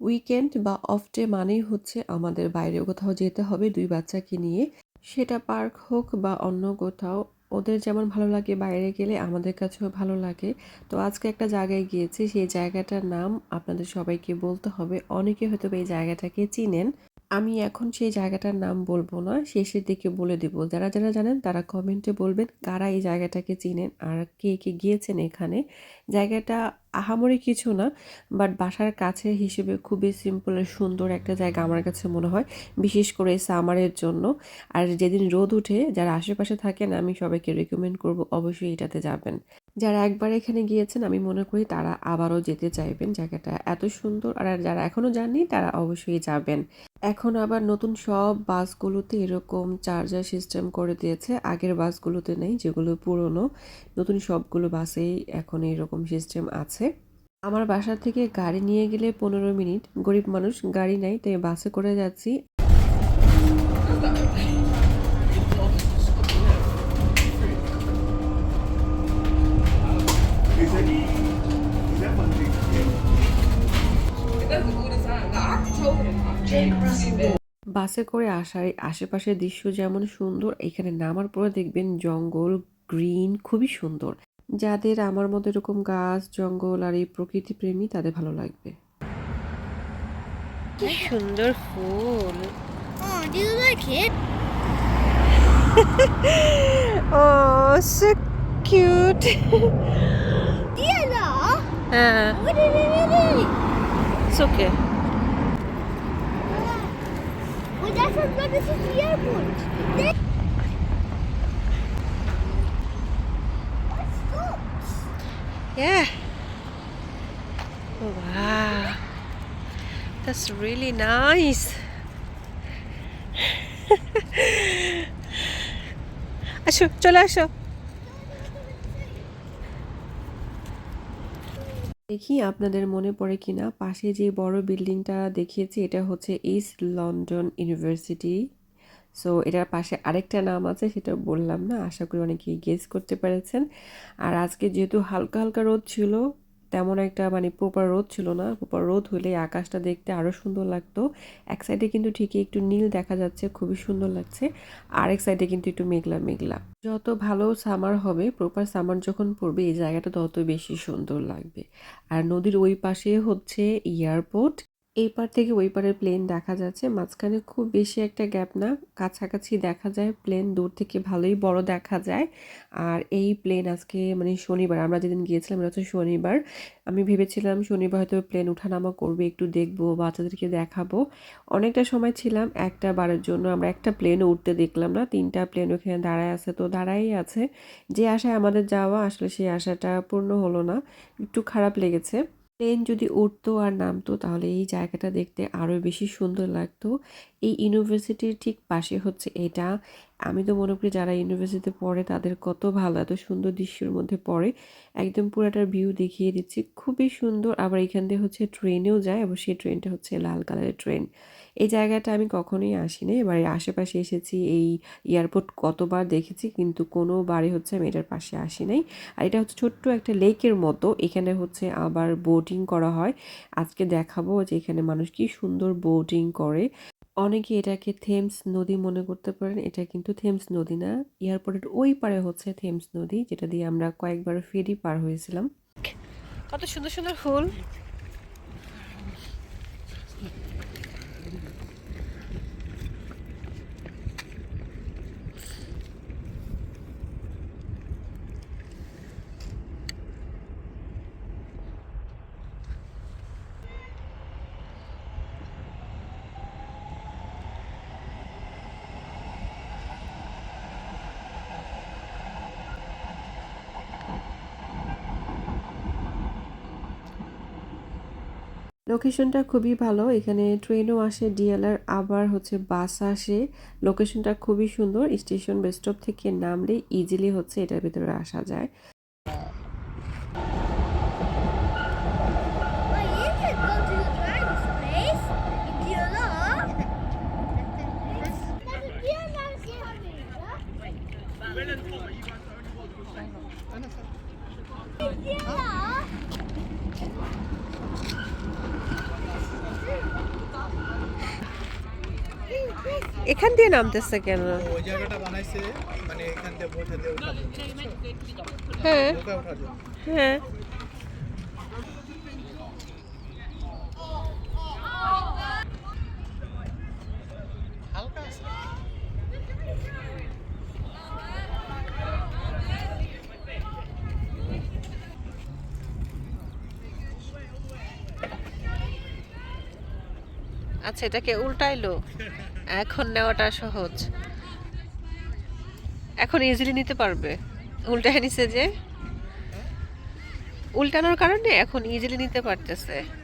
Weekend বা off day মানেই হচ্ছে আমাদের বাইরে কোথাও যেতে হবে দুই বাচ্চাকে নিয়ে। সেটা পার্ক হোক বা অন্য কোথাও, ওদের যেমন ভালো লাগে বাইরে গেলে আমাদের কাছেও ভালো লাগে। তো আজকে একটা জায়গায় গিয়েছি, সেই জায়গাটার নাম আপনাদের সবাইকে বলতে হবে। অনেকে হয়তো এই জায়গাটাকে চিনেন। আমি এখন সেই জায়গাটার নাম বলব না, শেষের দিকে বলে দিব। যারা যারা জানেন তারা কমেন্টে বলবেন কারা এই জায়গাটাকে চিনেন আর কে কে গিয়েছেন এখানে। জায়গাটা আহামরি কিছু না বাট বাসার কাছে হিসেবে খুবই সিম্পল আর সুন্দর একটা জায়গা আমার কাছে মনে হয়, বিশেষ করে সামারের জন্য। আর যেদিন রোদ উঠে, যারা আশেপাশে থাকেন, আমি সবাইকে রেকমেন্ড করব অবশ্যই এটাতে যাবেন। যারা একবার এখানে গিয়েছেন, আমি মনে করি তারা আবারও যেতে চাইবেন। জায়গাটা এত সুন্দর আর যারা এখনও যাননি, তারা অবশ্যই যাবেন। এখন আবার নতুন সব বাসগুলোতে এরকম চার্জার সিস্টেম করে দিয়েছে। আগের বাসগুলোতে নেই, যেগুলো পুরনো। নতুন সবগুলো বাসেই এখন এরকম সিস্টেম আছে। আমার বাসা থেকে গাড়ি নিয়ে গেলে পনেরো মিনিট। গরিব মানুষ, গাড়ি নাই, তাই বাসে করে যাচ্ছি। বাসে করে আসার আশেপাশের দৃশ্য যেমন সুন্দর এখানে নামার পরে দেখবেন জঙ্গল গ্রিন খুবই সুন্দর। যাদের আমার মতো এরকম গাছ জঙ্গল আর এই প্রকৃতি প্রেমী তাদের ভালো লাগবে। কি সুন্দর ফুল? ও সো কিউট! হ্যাঁ। ওকে Well, that's what but this is the airport. They- Let's go. Yeah. Oh, wow. That's really nice. আসো চলে আসো দেখি আপনাদের মনে পড়ে কিনা। পাশে যে বড় বিল্ডিংটা দেখিয়েছি, এটা হচ্ছে ইস্ট লন্ডন ইউনিভার্সিটি সো এটার পাশে আরেকটা নাম আছে, সেটা বললাম না। আশা করি অনেকেই গেস করতে পেরেছেন। আর আজকে যেহেতু হালকা হালকা রোদ ছিল তেমন একটা মানে প্রপার রোদ ছিল না। প্রপার রোদ হলে আকাশটা দেখতে আরও সুন্দর লাগতো। এক সাইডে কিন্তু ঠিকই একটু নীল দেখা যাচ্ছে, খুবই সুন্দর লাগছে। আর এক সাইডে কিন্তু একটু মেঘলা মেঘলা। যত ভালো সামার হবে প্রপার সামার যখন পড়বে, এই জায়গাটা তত বেশি সুন্দর লাগবে। আর নদীর ওই পাশে হচ্ছে এয়ারপোর্ট এই পার থেকে ওই পারের প্লেন দেখা যাচ্ছে। মাঝখানে খুব বেশি একটা গ্যাপ না। কাছাকাছি দেখা যায় প্লেন দূর থেকে ভালোই বড় দেখা যায়। আর এই প্লেন আজকে মানে শনিবার, আমরা যেদিন গিয়েছিলাম এটা হচ্ছে শনিবার। আমি ভেবেছিলাম শনিবার হয়তো প্লেন ওঠানামা করবে, একটু দেখব, বাচ্চাদেরকে দেখাবো। অনেকটা সময় ছিলাম, একটা বারের জন্য আমরা একটা প্লেনও উঠতে দেখলাম না। তিনটা প্লেন ওখানে দাঁড়ায় আছে, তো দাঁড়াই আছে। যে আশায় আমাদের যাওয়া, আসলে সেই আশাটা পূর্ণ হলো না। একটু খারাপ লেগেছে। প্লেন যদি উঠতো আর নামতো, তাহলে এই জায়গাটা দেখতে আরও বেশি সুন্দর লাগতো। এই ইউনিভার্সিটির ঠিক পাশে হচ্ছে এটা। আমি তো মনে করি যারা ইউনিভার্সিটিতে পড়ে তাদের কত ভালো, এত সুন্দর দৃশ্যের মধ্যে পড়ে। একদম পুরাটার ভিউ দেখিয়ে দিচ্ছি। খুবই সুন্দর। আবার এখান দিয়ে হচ্ছে ট্রেনেও যায়। সেই ট্রেনটা হচ্ছে লাল কালারের ট্রেন। এই জায়গাটা আমি কখনোই আসিনি। এবার আশেপাশে এসেছি, এই এয়ারপোর্ট কতবার দেখেছি, কিন্তু কোনো বারে হচ্ছে আমি এটার পাশে আসি নাই আর এটা হচ্ছে ছোট্ট একটা লেকের মতো, এখানে হচ্ছে আবার বোটিং করা হয়। আজকে দেখাবো যে এখানে মানুষ কি সুন্দর বোটিং করে। অনেকে এটাকে থেমস নদী মনে করতে পারেন, এটা কিন্তু থেমস নদী না। এয়ারপোর্টের ওই পারে হচ্ছে থেমস নদী, যেটা দিয়ে আমরা কয়েকবার ফেরি পার হয়েছিলাম। কত সুন্দর সুন্দর ফুল। লোকেশনটা খুবই ভালো। এখানে ট্রেনও আসে ডিএলআর আবার হচ্ছে বাস আসে। লোকেশনটা খুবই সুন্দর। স্টেশন বেস্টপ থেকে নামলে ইজিলি হচ্ছে এটার ভিতরে আসা যায়। এখান দিয়ে নামতেছে কেন? ওই জায়গাটা বানাইছে মানে এখান দিয়ে বোঝা দিয়ে হ্যাঁ। হ্যাঁ। আচ্ছা এটাকে উল্টাইলো। এখন নেওয়াটা সহজ। এখন ইজিলি নিতে পারবে। উল্টায় নিছে যে, উল্টানোর কারণে এখন ইজিলি নিতে পারতেছে।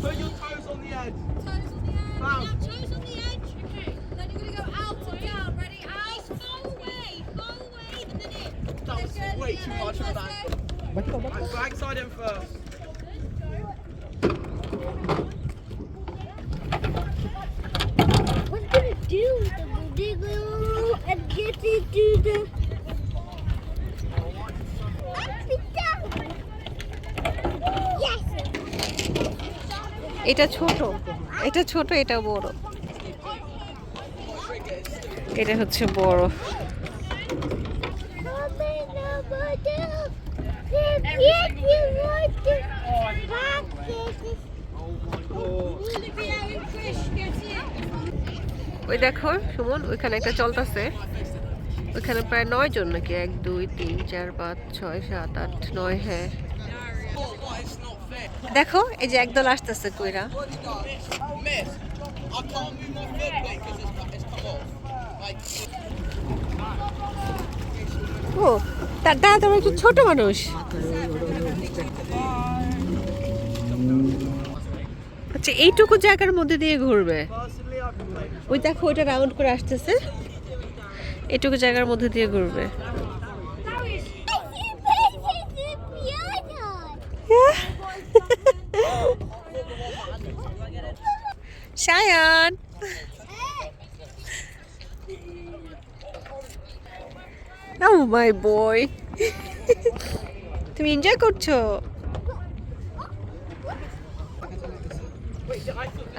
Put your toes on the edge. Toes on the edge. Bounce. Toes on the edge. Okay. Then you're gonna go out and down. Ready? Out. Far away. Far away. And then in. That was way too much for that. go. Right, bang side in first. এটা ছোট। এটা ছোট, এটা বড়। এটা হচ্ছে বড়। ওই দেখো, সুমন, ওইখানে একটা চলতেছে। ওইখানে প্রায় নয় জন নাকি? এক, দুই, তিন, চার, পাঁচ, ছয়, সাত, আট, নয় হ্যাঁ Oh, what? It's not fair. দেখো, এই যে একদল আসতেছে কইরা। ও, তার দাদা তোমার একটু ছোট মানুষ। আচ্ছা এইটুকু জায়গার মধ্যে দিয়ে ঘুরবে। ওই দেখো, ওইটা রাউন্ড করে আসতেছে। এটুকু জায়গার মধ্যে দিয়ে ঘুরবে। সায়ান ও মাই বয় তুমি এনজয় করছ?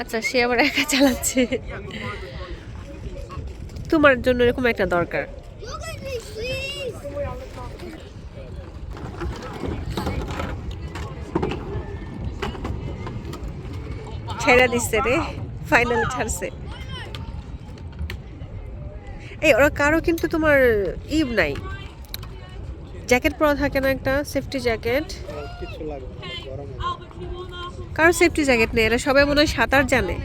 আচ্ছা সে আবার একা চালাচ্ছে। তোমার জন্য এরকম একটা দরকার। ছেড়ে দিচ্ছে রে। ফাইনালি ছাড়ছে এই, ওরা কারও কিন্তু তোমার ইভ নাই। জ্যাকেট পরা থাকে না একটা সেফটি জ্যাকেট। কারও সেফটি জ্যাকেট নেই, এরা সবাই মনে হয় সাঁতার জানে।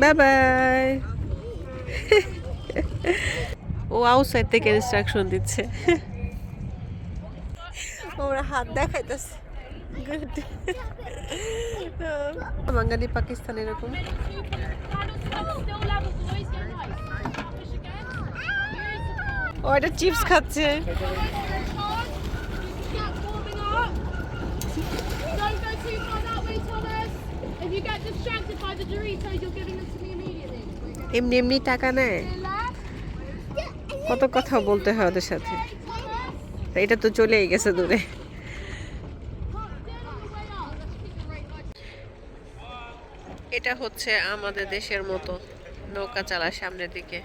বাই বাই ও আউটসাইড থেকে ইনস্ট্রাকশন দিচ্ছে। ওরা হাত দেখাইতেছে। বাঙালি পাকিস্তান এরকম। ও, এটা চিপস খাচ্ছে। এমনি এমনি টাকা নেয়। কত কথা বলতে হয় ওদের সাথে। এটা তো চলেই গেছে দূরে। এটা হচ্ছে আমাদের দেশের মতো নৌকা চালার সামনের দিকে।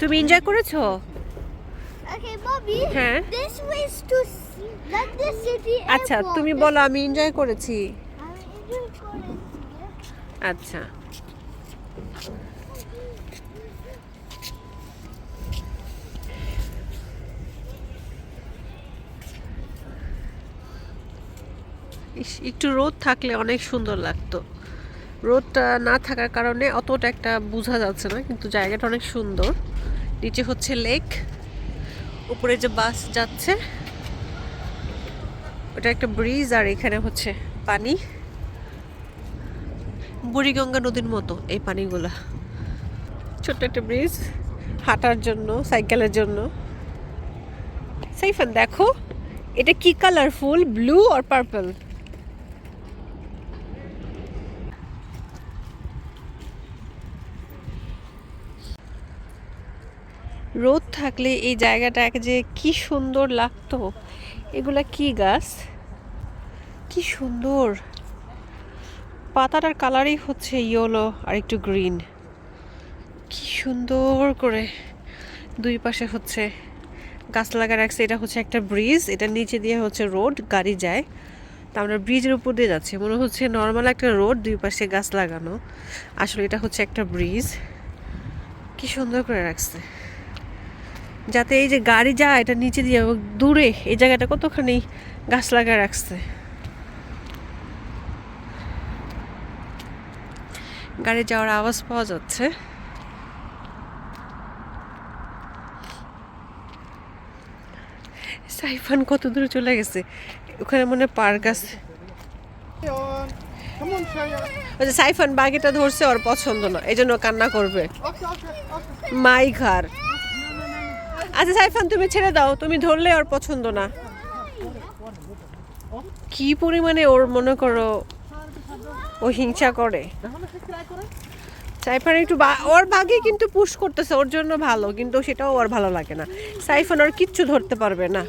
তুমি এনজয় করেছ? হ্যাঁ। আচ্ছা তুমি বলো আমি এনজয় করেছি। আচ্ছা। একটু রোদ থাকলে অনেক সুন্দর লাগতো। রোদটা না থাকার কারণে অতটা একটা বোঝা যাচ্ছে না, কিন্তু জায়গাটা অনেক সুন্দর। নিচে হচ্ছে লেক, উপরে যে বাস যাচ্ছে, ওটা একটা ব্রিজ আর এখানে হচ্ছে পানি। বুড়িগঙ্গা নদীর মতো এই পানিগুলো। ছোট্ট একটা ব্রিজ, হাঁটার জন্য, সাইকেলের জন্য। সাইফান, দেখো, এটা কি কালারফুল ব্লু আর পার্পল রোদ থাকলে এই জায়গাটাকে যে কি সুন্দর লাগতো। এগুলা কি গাছ? কি সুন্দর। পাতাটার কালারই হচ্ছে ইয়েলো আর একটু গ্রিন। কি সুন্দর করে দুই পাশে হচ্ছে গাছ লাগা রাখছে। এটা হচ্ছে একটা ব্রিজ, এটা নিচে দিয়ে হচ্ছে রোড, গাড়ি যায়। তা আমরা ব্রিজের উপর দিয়ে যাচ্ছি। মনে হচ্ছে নর্মাল একটা রোড, দুই পাশে গাছ লাগানো। আসলে এটা হচ্ছে একটা ব্রিজ। কি সুন্দর করে রাখছে। যাতে এই যে গাড়ি যায় এটা নিচে দিয়ে দূরে এই জায়গাটা কতখানি গাছ লাগায় রাখছে। গাড়ি যাওয়ার আওয়াজ পাওয়া যাচ্ছে। সাইফান কত দূরে চলে গেছে? ওখানে মনে পার্ক আছে. ওই যে সাইফান বাগিটা ধরছে ওর পছন্দ না এই জন্য কান্না করবে. মাই ঘর। আচ্ছা সাইফান, তুমি ছেড়ে দাও। তুমি ধরলে ওর পছন্দ না। কি পরিমাণে ওর, মনে করো, ও হিংসা করে। সাইফান একটু ওর ভাগে কিন্তু পুশ করতেছে, ওর জন্য ভালো, কিন্তু সেটাও ওর ভালো লাগে না। সাইফান, ওর কিচ্ছু ধরতে পারবে না।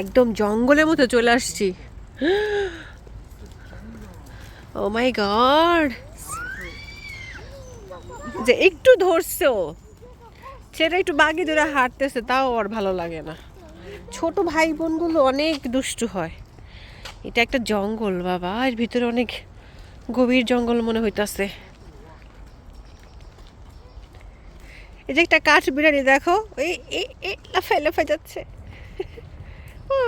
একদম জঙ্গলের মতো চলে আসছি। ও মাই গড যে একটু ধরছে ও। সেটা একটু বাগি ধরে হাঁটতেছে, তাও ওর ভালো লাগে না। ছোট ভাই বোনগুলো অনেক দুষ্টু হয়। এটা একটা জঙ্গল, বাবা। এর ভিতরে অনেক গভীর জঙ্গল মনে হইতাছে। এই যে একটা কাঠ বিড়ালি, দেখো। এই লাফাই লাফাই যাচ্ছে। ও।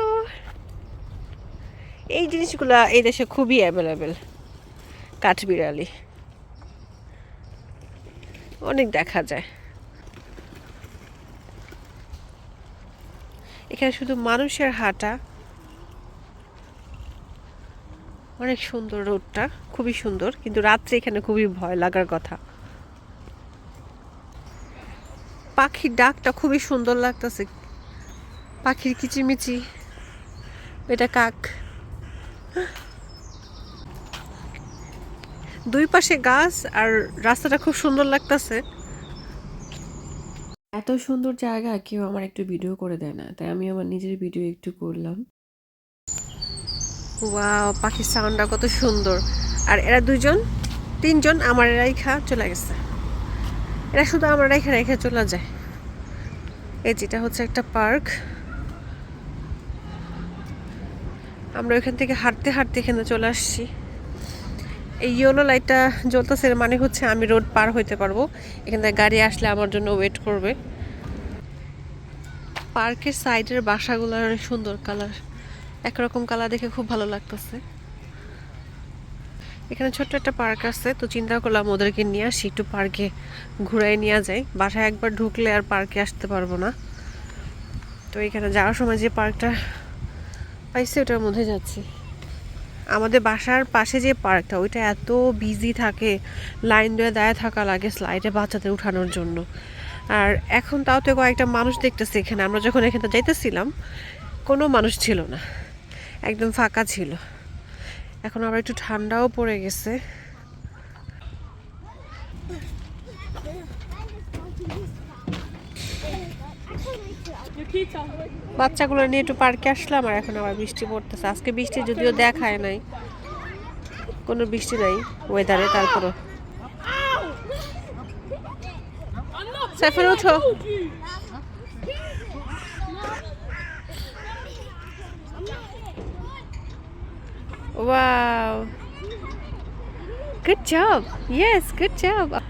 এই জিনিসগুলা এই দেশে খুবই অ্যাভেলেবেল কাঠ বিড়ালি। অনেক দেখা যায়। এখানে শুধু মানুষের হাঁটা। অনেক সুন্দর রোডটা, খুবই সুন্দর, কিন্তু রাত্রে এখানে খুবই ভয় লাগার কথা। পাখির ডাকটা খুবই সুন্দর লাগতেছে। পাখির কিচিমিচি এটা কাক। দুই পাশে গাছ আর রাস্তাটা খুব সুন্দর লাগতেছে। এত সুন্দর জায়গা, কেউ আমার একটু ভিডিও করে দেয় না। তাই আমি আমার নিজের ভিডিও একটু করলাম। ওয়াও পাখির সাউন্ডটা কত সুন্দর। আর এরা দুজন, তিনজন আমার রেখা চলে গেছে। এরা শুধু আমার রেখে রেখে চলে যায়। এই যেটা হচ্ছে একটা পার্ক। আমরা ওইখান থেকে হাঁটতে হাঁটতে এখানে চলে আসছি। এই ইয়েলো লাইটটা জ্বলতেছে মানে হচ্ছে আমি রোড পার হইতে পারব। এখান গাড়ি আসলে আমার জন্য ওয়েট করবে। পার্কের সাইডের বাসাগুলো অনেক সুন্দর কালার একরকম কালার দেখে খুব ভালো লাগতেছে। এখানে ছোট্ট একটা পার্ক আছে, তো চিন্তা করলাম ওদেরকে নিয়ে আসি, একটু পার্কে ঘুরাই নিয়ে যাই বাসায় একবার ঢুকলে আর পার্কে আসতে পারব না। তো এখানে যাওয়ার সময় যে পার্কটা পাইছে, ওটার মধ্যে যাচ্ছি। আমাদের বাসার পাশে যে পার্কটা, ওইটা এত বিজি থাকে লাইন ধরে দাঁড়িয়ে থাকা লাগে স্লাইডে বাচ্চাদের উঠানোর জন্য। আর এখন তাও তো কয়েকটা মানুষ দেখতেছি এখানে। আমরা যখন এখানে যাইতেছিলাম, কোনো মানুষ ছিল না। একদম ফাঁকা ছিল। এখন আবার একটু ঠান্ডাও পড়ে গেছে। বাচ্চাগুলো নিয়ে একটু পার্কে আসলাম আর এখন আবার বৃষ্টি পড়তেছে আজকে বৃষ্টি যদিও দেখায় নাই কোনো বৃষ্টি নাই ওয়েদারে তারপরও সাইফান ওঠো wow good job. Yes, good job.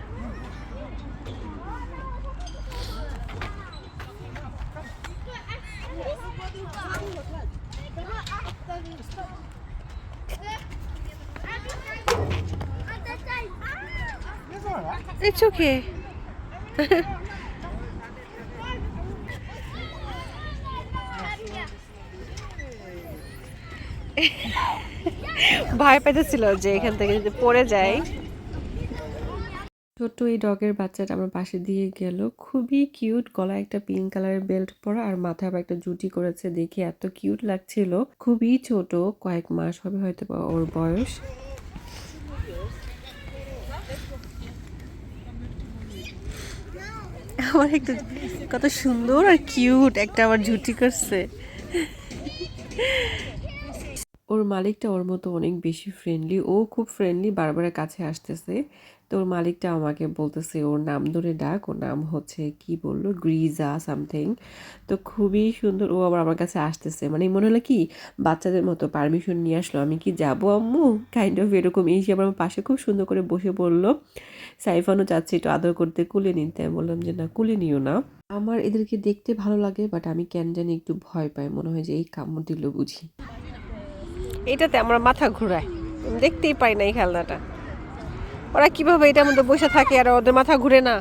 It's okay. ভয় পেতেছিল যে এখান থেকে যদি পড়ে যায়। ছোট্ট এই ডগের বাচ্চাটা আমার পাশে দিয়ে গেল। খুবই কিউট গলায় একটা পিঙ্ক কালারের বেল্ট পরা আর মাথায় আবার একটা জুটি করেছে দেখে এত কিউট লাগছিল। খুবই ছোট কয়েক মাস হবে হয়তো ওর বয়স। একটু কত সুন্দর আর কিউট একটা আবার ঝুটি করছে। ওর মালিকটা ওর মতো অনেক বেশি ফ্রেন্ডলি ও খুব ফ্রেন্ডলি বারবার কাছে আসতেছে। তো ওর মালিকটা আমাকে বলতেছে, ওর নাম ধরে ডাক, ওর নাম হচ্ছে কি বলল? গ্রিজা সামথিং। তো খুবই সুন্দর, ও আবার আমার কাছে আসতেছে। মানে মনে হলো কি, বাচ্চাদের মতো পারমিশন নিয়ে আসলো। আমি কি যাব আম্মু? কাইন্ড অফ এরকম। এই যে আমার পাশে খুব সুন্দর করে বসে বলল সাইফানও চাচ্ছে একটু আদর করতে, কুলে নিতে আমি বললাম যে, না, কুলে নিও না। আমার এদেরকে দেখতে ভালো লাগে বাট আমি কেন জানি একটু ভয় পাই। মনে হয় যে এই কামড় দিল বুঝি। এটাতে আমার মাথা ঘুরায়। দেখতেই পাই না এই খেলনাটা। ওরা কীভাবে এটার মধ্যে বসে থাকে আর ওদের মাথা ঘুরে না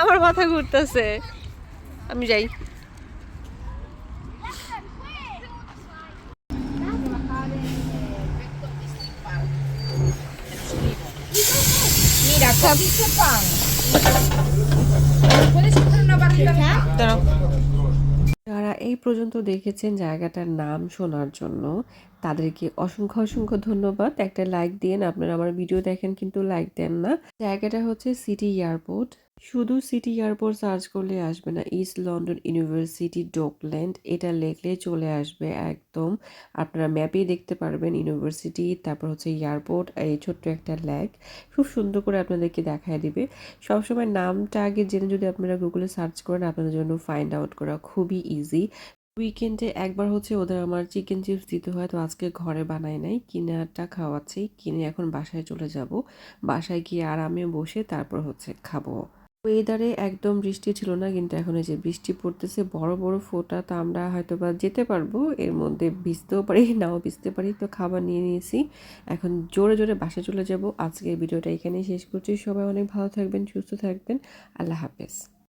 আমার মাথা ঘুরতেছে আমি যাই Mira, cogiste pan. ¿Puedes coger una barrita de pan? এই পর্যন্ত দেখেছেন জায়গাটার নাম শোনার জন্য। তাদেরকে অসংখ্য অসংখ্য ধন্যবাদ। একটা লাইক দিন আপনারা আমার ভিডিও দেখেন, কিন্তু লাইক দেন না। জায়গাটা হচ্ছে সিটি এয়ারপোর্ট শুধু সিটি এয়ারপোর্ট সার্চ করলে আসবে না, ইস্ট লন্ডন ইউনিভার্সিটি ডোকল্যান্ড, এটা লেখলে চলে আসবে একদম। আপনারা ম্যাপেই দেখতে পারবেন ইউনিভার্সিটি, তারপর হচ্ছে এয়ারপোর্ট, এই ছোট্ট একটা ল্যাক খুব সুন্দর করে আপনাদেরকে দেখায় দিবে। সবসময় নামটা আগে জেনে যদি আপনারা গুগলে সার্চ করেন, আপনাদের জন্য ফাইন্ড আউট করা খুবই ইজি উইকেন্ডে একবার হচ্ছে ওদের আমার চিকেন চিপস দিতে হয়, তো আজকে ঘরে বানাই নাই, কিনাটা খাওয়াচ্ছি, কিনে এখন বাসায় চলে যাব। বাসায় গিয়ে আরামে বসে তারপর হচ্ছে খাব। ওয়েদারে একদম বৃষ্টি ছিল না, কিন্তু এখন এই যে বৃষ্টি পড়তেছে, বড় বড় ফোটা তো আমরা হয়তো বা যেতে পারব। এর মধ্যে ভিজতেও পারি, নাও ভিজতে পারি। তো খাবার নিয়ে নিয়েছি। এখন জোরে জোরে বাসা চলে যাব। আজকের ভিডিওটা এখানেই শেষ করছি। সবাই অনেক ভালো থাকবেন, সুস্থ থাকবেন। আল্লাহ হাফেজ।